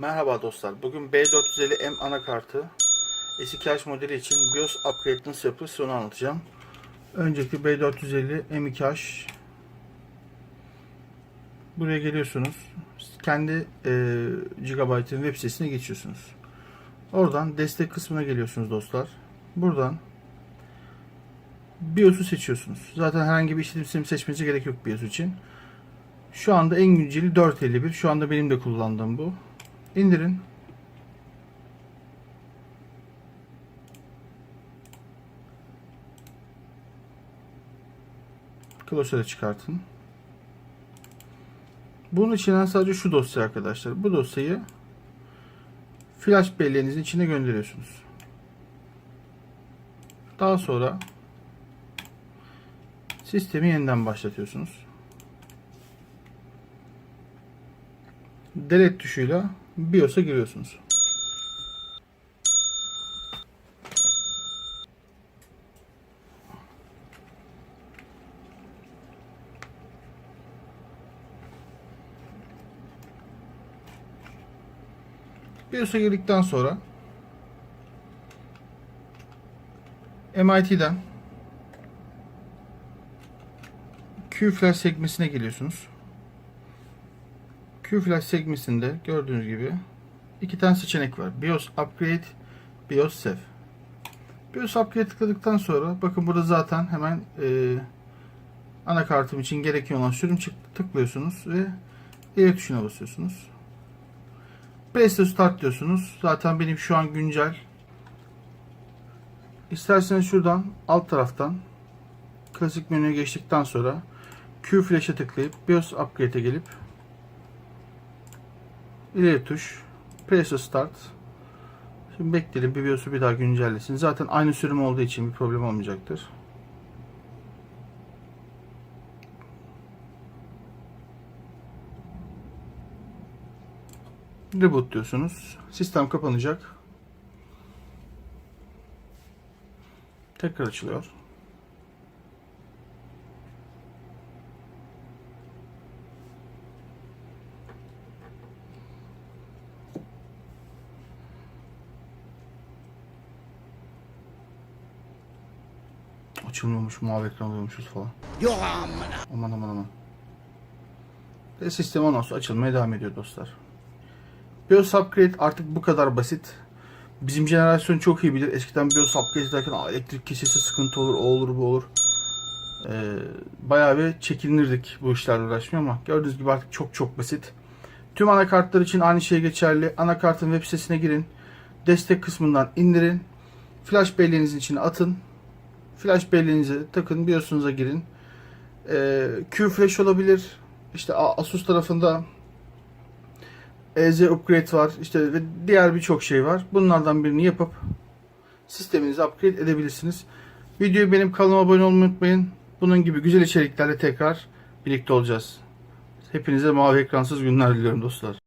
Merhaba dostlar. Bugün B450M anakartı S2H modeli için BIOS upgrade nasıl yapılır onu anlatacağım. Önceki B450 M2H buraya geliyorsunuz. Kendi e, Gigabyte'ın web sitesine geçiyorsunuz. Oradan destek kısmına geliyorsunuz dostlar. Buradan BIOS'u seçiyorsunuz. Zaten herhangi bir işletim sistemi seçmenize gerek yok BIOS için. Şu anda en günceli 451. Şu anda benim de kullandığım bu. İndirin. Klasörü çıkartın. Bunun içinden sadece şu dosya arkadaşlar. Bu dosyayı flash belleğinizin içine gönderiyorsunuz. Daha sonra sistemi yeniden başlatıyorsunuz. Delete tuşuyla BIOS'a giriyorsunuz. BIOS'a girdikten sonra MIT'den Q-Flash sekmesine geliyorsunuz. Q-Flash sekmesinde gördüğünüz gibi iki tane seçenek var. BIOS Upgrade, BIOS Save. BIOS Upgrade tıkladıktan sonra bakın burada zaten hemen e, anakartım için gereken olan sürüm. Tıklıyorsunuz ve ileri tuşuna basıyorsunuz. Press to Start diyorsunuz. Zaten benim şu an güncel. İsterseniz şuradan alt taraftan klasik menüye geçtikten sonra Q Flash'e tıklayıp BIOS Upgrade'e gelip ileri tuş press start. Şimdi bekleyelim BIOS'u bir daha güncellesin. Zaten aynı sürüm olduğu için bir problem olmayacaktır. Reboot diyorsunuz. Sistem kapanacak. Tekrar açılıyor Açılmıyormuş, mavi ekran oluyormuşuz falan. Yok amına. Aman aman aman. Ve sistem ondan sonra açılmaya devam ediyor dostlar. BIOS upgrade artık bu kadar basit. Bizim jenerasyon çok iyi bilir. Eskiden BIOS upgrade ederken "Aa, elektrik kesilse sıkıntı olur, o olur, bu olur. Ee, bayağı bir çekinirdik bu işlerle uğraşmaya ama gördüğünüz gibi artık çok çok basit. Tüm anakartlar için aynı şey geçerli. Anakartın web sitesine girin. Destek kısmından indirin. Flash belleğinizin içine atın. Flash belleğinizi takın. BIOS'unuza girin. Ee, Q Flash olabilir. İşte Asus tarafında EZ Upgrade var. İşte ve diğer birçok şey var. Bunlardan birini yapıp sisteminizi upgrade edebilirsiniz. Videoyu benim kanalıma abone olmayı unutmayın. Bunun gibi güzel içeriklerle tekrar birlikte olacağız. Hepinize mavi ekransız günler diliyorum dostlar.